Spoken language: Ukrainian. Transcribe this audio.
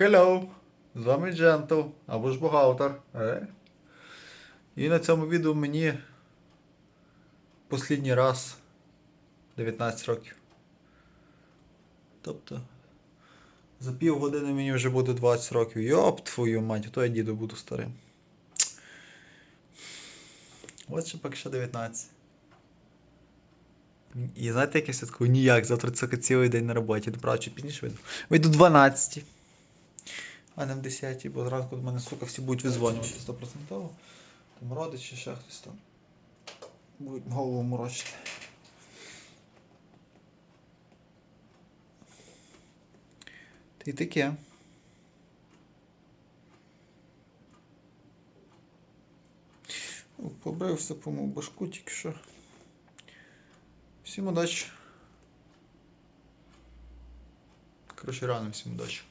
Hello! З вами Джентл, або ж бухгалтер. Е? І на цьому відео мені послідній раз 19 років. Тобто. За півгодини мені вже буде 20 років. Йоп твою мать, то я діду буду старим. От ще поки що 19. І знаєте, як я святкую? Ніяк, завтра це цілий день на роботі. Направо чи пізніше вийду. Вийду 12. А не в 10, бо зранку до мене, сука, всі будуть визвонювати 100%. Там родичі, ще хтось там. Будуть голову морочити. Й таке. Побрився, помив башку тільки що. Всім удачі. Коротше, рано всім удачі.